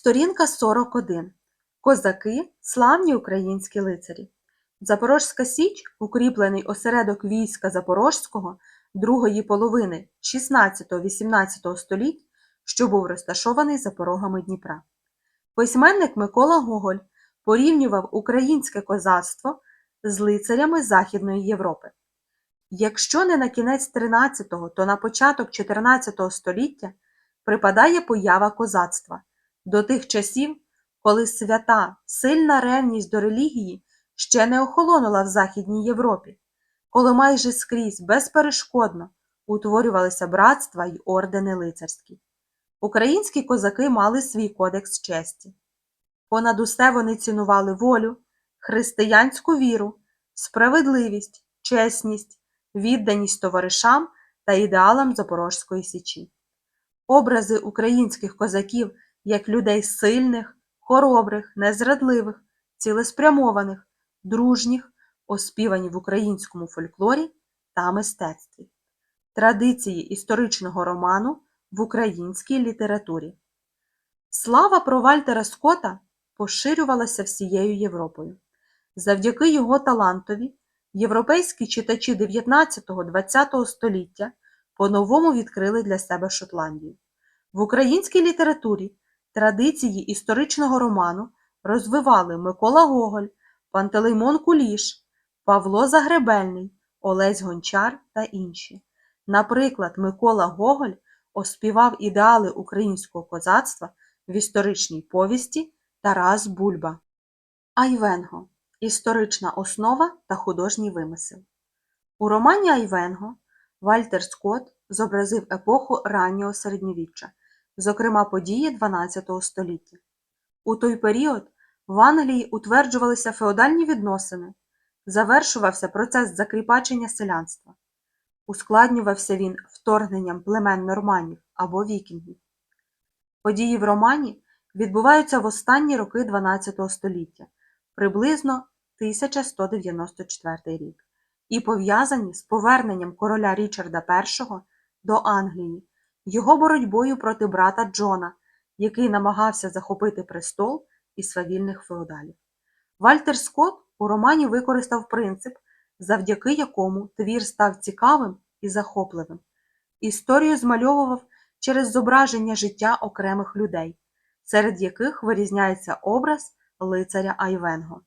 Сторінка 41. Козаки – славні українські лицарі. Запорозька Січ – укріплений осередок війська Запорозького другої половини 16-18 століть, що був розташований за порогами Дніпра. Письменник Микола Гоголь порівнював українське козацтво з лицарями Західної Європи. Якщо не на кінець 13-го, то на початок 14 століття припадає поява козацтва до тих часів, коли свята, сильна ревність до релігії ще не охолонула в Західній Європі, коли майже скрізь безперешкодно утворювалися братства й ордени лицарські. Українські козаки мали свій кодекс честі. Понад усе вони цінували волю, християнську віру, справедливість, чесність, відданість товаришам та ідеалам Запорозької січі. Образи українських козаків як людей сильних, хоробрих, незрадливих, цілеспрямованих, дружніх, оспівані в українському фольклорі та мистецтві. Традиції історичного роману в українській літературі. Слава про Вальтера Скотта поширювалася всією Європою. Завдяки його талантові європейські читачі 19-20 століття по-новому відкрили для себе Шотландію. В українській літературі традиції історичного роману розвивали Микола Гоголь, Пантелеймон Куліш, Павло Загребельний, Олесь Гончар та інші. Наприклад, Микола Гоголь оспівав ідеали українського козацтва в історичній повісті Тарас Бульба. Айвенго історична основа та художній вимисел. У романі Айвенго Вальтер Скотт зобразив епоху раннього середньовіччя, зокрема події XII століття. У той період в Англії утверджувалися феодальні відносини, завершувався процес закріпачення селянства. Ускладнювався він вторгненням племен норманів або вікінгів. Події в романі відбуваються в останні роки XII століття, приблизно 1194 рік, і пов'язані з поверненням короля Річарда І до Англії, його боротьбою проти брата Джона, який намагався захопити престол і свавільних феодалів. Вальтер Скотт у романі використав принцип, завдяки якому твір став цікавим і захопливим. Історію змальовував через зображення життя окремих людей, серед яких вирізняється образ лицаря Айвенго.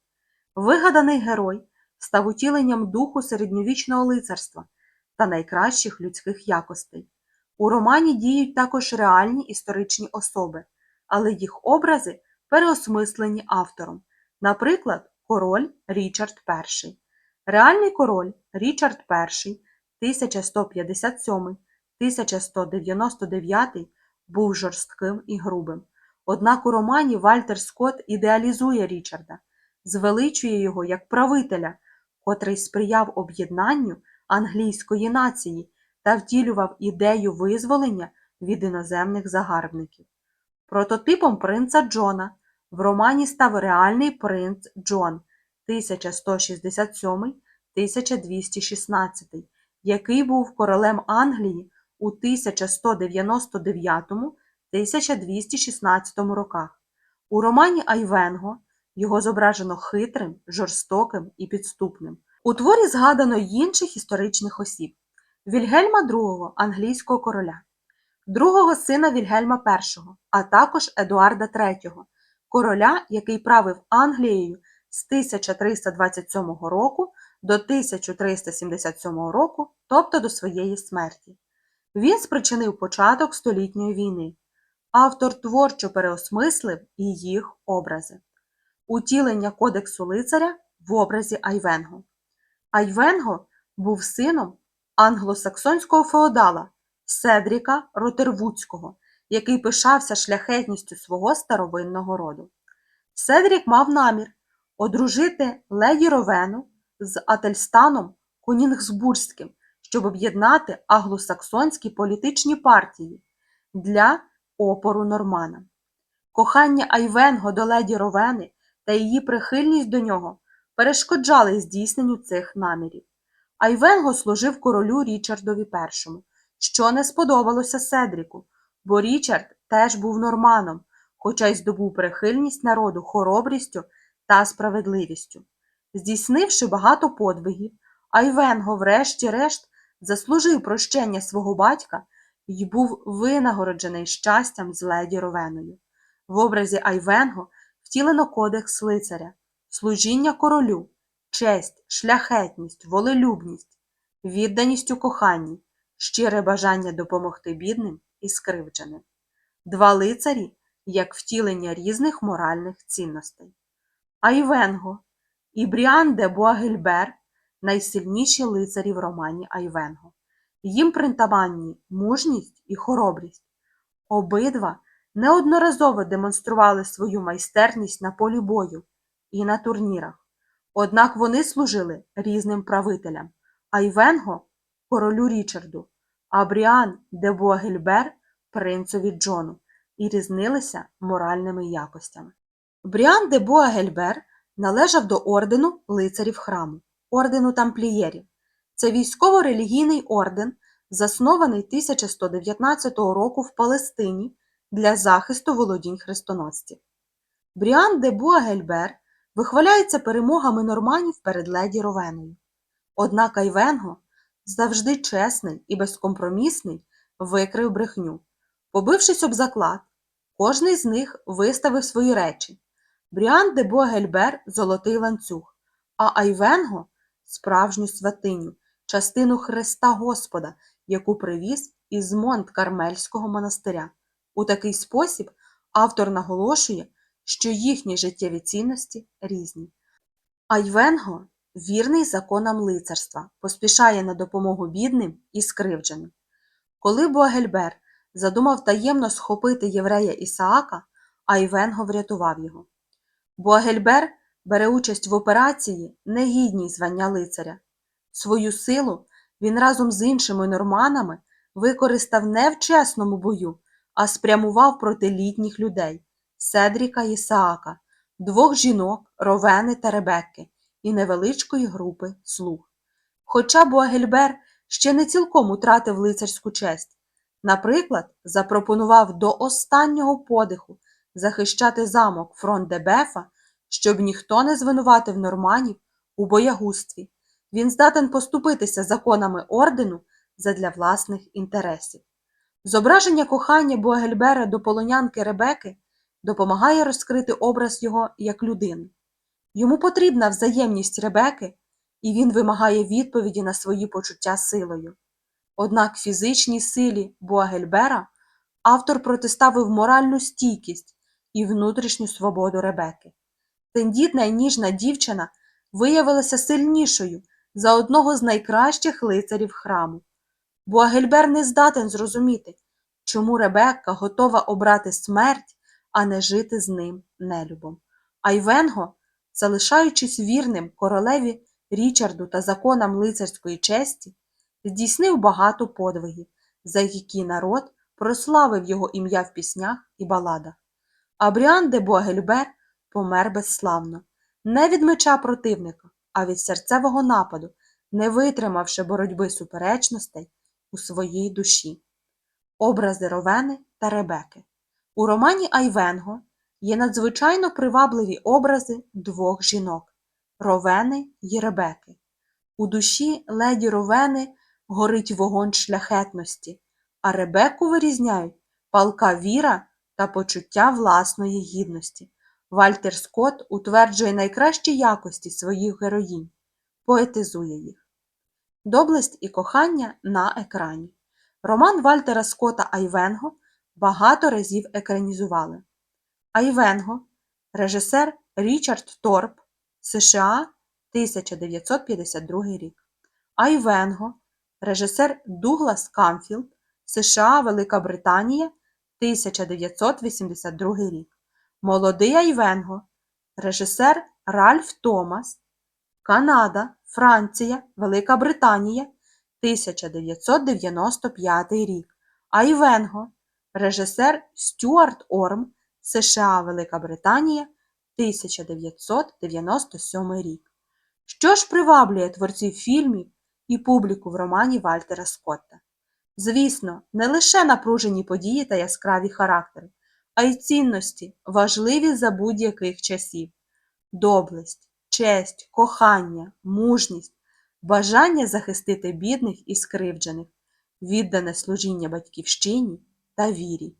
Вигаданий герой став утіленням духу середньовічного лицарства та найкращих людських якостей. У романі діють також реальні історичні особи, але їх образи переосмислені автором, наприклад, король Річард І. Реальний король Річард І 1157-1199 був жорстким і грубим. Однак у романі Вальтер Скотт ідеалізує Річарда, звеличує його як правителя, котрий сприяв об'єднанню англійської нації та втілював ідею визволення від іноземних загарбників. Прототипом принца Джона в романі став реальний принц Джон 1167-1216, який був королем Англії у 1199-1216 роках. У романі Айвенго його зображено хитрим, жорстоким і підступним. У творі згадано інших історичних осіб Вільгельма II, англійського короля, другого сина Вільгельма І, а також Едуарда III, короля, який правив Англією з 1327 року до 1377 року, тобто до своєї смерті. Він спричинив початок столітньої війни. Автор творчо переосмислив і їх образи. Утілення Кодексу лицаря в образі Айвенго. Айвенго був сином англосаксонського феодала Седріка Ротервудського, який пишався шляхетністю свого старовинного роду. Седрік мав намір одружити леді Ровену з Ательстаном Конінгсбурзьким, щоб об'єднати англосаксонські політичні партії для опору норманам. Кохання Айвенго до леді Ровени та її прихильність до нього перешкоджали здійсненню цих намірів. Айвенго служив королю Річардові І, що не сподобалося Седріку, бо Річард теж був норманом, хоча й здобув прихильність народу хоробрістю та справедливістю. Здійснивши багато подвигів, Айвенго, врешті-решт, заслужив прощення свого батька і був винагороджений щастям з леді Ровеною. В образі Айвенго втілено кодекс лицаря, служіння королю, честь, шляхетність, волелюбність, відданість у коханні, щире бажання допомогти бідним і скривдженим. Два лицарі як втілення різних моральних цінностей. Айвенго і Бріан де Буагельбер найсильніші лицарі в романі Айвенго. Їм притаманні мужність і хоробрість. Обидва неодноразово демонстрували свою майстерність на полі бою і на турнірах. Однак вони служили різним правителям Айвенго королю Річарду, а Бріан де Буагельбер принцові Джону і різнилися моральними якостями. Бріан де Буагельбер належав до ордену лицарів храму, ордену тамплієрів. Це військово-релігійний орден, заснований 1119 року в Палестині для захисту володінь хрестоносців. Бріан де Буагельбер вихваляється перемогами норманів перед леді Ровеною. Однак Айвенго, завжди чесний і безкомпромісний, викрив брехню. Побившись об заклад, кожний з них виставив свої речі. Бріан де Буагельбер – золотий ланцюг, а Айвенго – справжню святиню, частину Христа Господа, яку привіз із Монт Кармельського монастиря. У такий спосіб автор наголошує, що їхні життєві цінності різні. Айвенго – вірний законам лицарства, поспішає на допомогу бідним і скривдженим. Коли Буагельбер задумав таємно схопити єврея Ісаака, Айвенго врятував його. Буагельбер бере участь в операції, негідній звання лицаря. Свою силу він разом з іншими норманами використав не в чесному бою, а спрямував проти літніх людей Седріка Ісаака, двох жінок, Ровени та Ребекки і невеличкої групи слуг. Хоча Буагельбер ще не цілком утратив лицарську честь, наприклад, запропонував до останнього подиху захищати замок фронт Дебефа, щоб ніхто не звинуватив норманів у боягузтві. Він здатен поступитися законами ордену задля власних інтересів. Зображення кохання Буагельбера до полонянки Ребеки допомагає розкрити образ його як людини. Йому потрібна взаємність Ребеки, і він вимагає відповіді на свої почуття силою. Однак фізичній силі Буагельбера автор протиставив моральну стійкість і внутрішню свободу Ребеки. Тендітна і ніжна дівчина виявилася сильнішою за одного з найкращих лицарів храму. Буагельбер не здатен зрозуміти, чому Ребекка готова обрати смерть, а не жити з ним нелюбом. Айвенго, залишаючись вірним королеві Річарду та законам лицарської честі, здійснив багато подвигів, за які народ прославив його ім'я в піснях і баладах. А Бріан де Буагельбер помер безславно, не від меча противника, а від серцевого нападу, не витримавши боротьби суперечностей у своїй душі. Образи Ровени та Ребеки. У романі Айвенго є надзвичайно привабливі образи двох жінок Ровени й Ребеки. У душі леді Ровени горить вогонь шляхетності, а Ребеку вирізняють палка віра та почуття власної гідності. Вальтер Скотт утверджує найкращі якості своїх героїнь, поетизує їх. Доблесть і кохання на екрані. Роман Вальтера Скотта Айвенго багато разів екранізували. Айвенго, режисер Річард Торп, США 1952 рік. Айвенго, режисер Дуглас Камфілд, США Велика Британія 1982 рік. Молодий Айвенго, режисер Ральф Томас, Канада, Франція, Велика Британія 1995 рік. Айвенго, режисер Стюарт Орм, США, Велика Британія 1997 рік. Що ж приваблює творців фільмів і публіку в романі Вальтера Скотта? Звісно, не лише напружені події та яскраві характери, а й цінності, важливі за будь-яких часів. Доблесть, честь, кохання, мужність, бажання захистити бідних і скривджених, віддане служіння батьківщині та вірі.